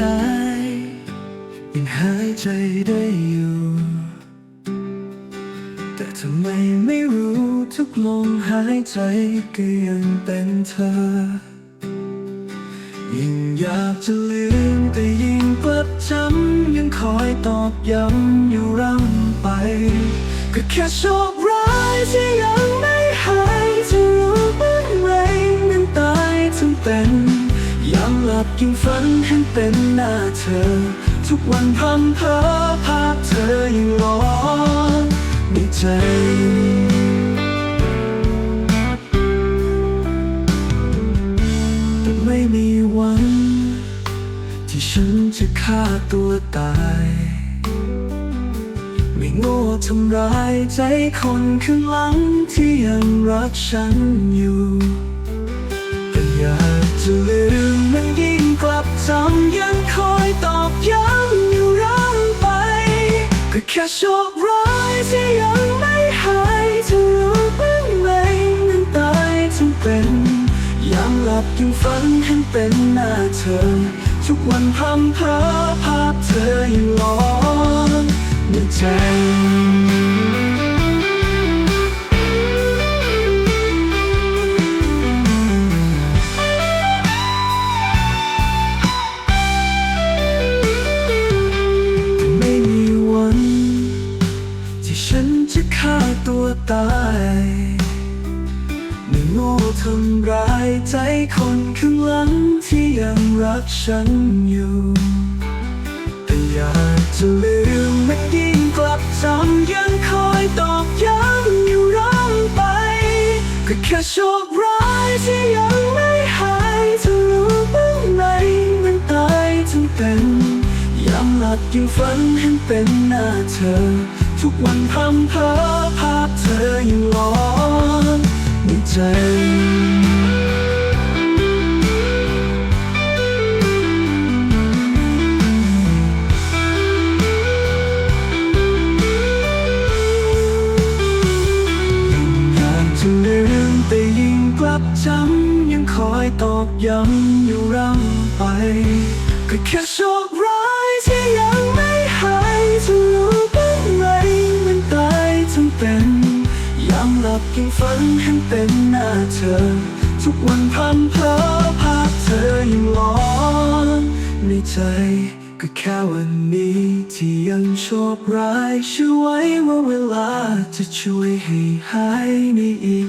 ยังหายใจได้อยู่ แต่ทำไมไม่รู้ทุกลมหายใจก็ยังเป็นเธอ ยิ่งอยากจะลืมแต่ยิ่งกลับจำยังคอยตอกย้ำอยู่ร่ำไป ก็แค่โชคร้ายที่ยังไม่ ยิ่งฝันเห็นเป็นหน้าเธอ ทุกวันพังเพอภาพเธอยังร้อนในใจแต่ไม่มีวัน ที่ฉันจะฆ่าตัวตายไม่โง่ทำร้ายใจคนข้างหลังที่ยังรักฉันอยู่แต่อยากจะลืมมันยิ จำยังคอยตอกย้ำอยู่ร่ำไป ก็แค่โชคร้ายที่ยังไม่หายจะรู้บ้างไหมมันตายทั้งเป็นยังหลับยังฝันเห็นเป็นหน้าเธอ ทุกวันพรำเพอภาพเธอยังลอนในใจ โง่ทำร้ายใจคนข้างหลังที่ยังรักฉันอยู่แต่อยากจะลืมมันยิ่งกลับจำยังคอยตอกย้ำอยู่ร่ำไปก็แค่โชคร้ายที่ยังไม่หายจะรู้บ้างไหมมันตายทั้งเป็นยังหลับยังฝันเห็นเป็นหน้าเธอ ทุกวันพร่ำเพอภาพเธอยังร้อ ในใจอยากจะลืมแต่ยิ่งกลับจำยังคอยตอกย้ำอยู่ร่ำไปก็แค่โชคร้ายที่ยัง ยังหลับยังฝันเห็นเต็มหน้าเธอ ทุกวันพันเพอภาพเธอยังร้อนในใจก็แค่วันนี้ที่ยังโชคร้ายเชื่อไว้ว่าเวลาจะช่วยให้หายในอี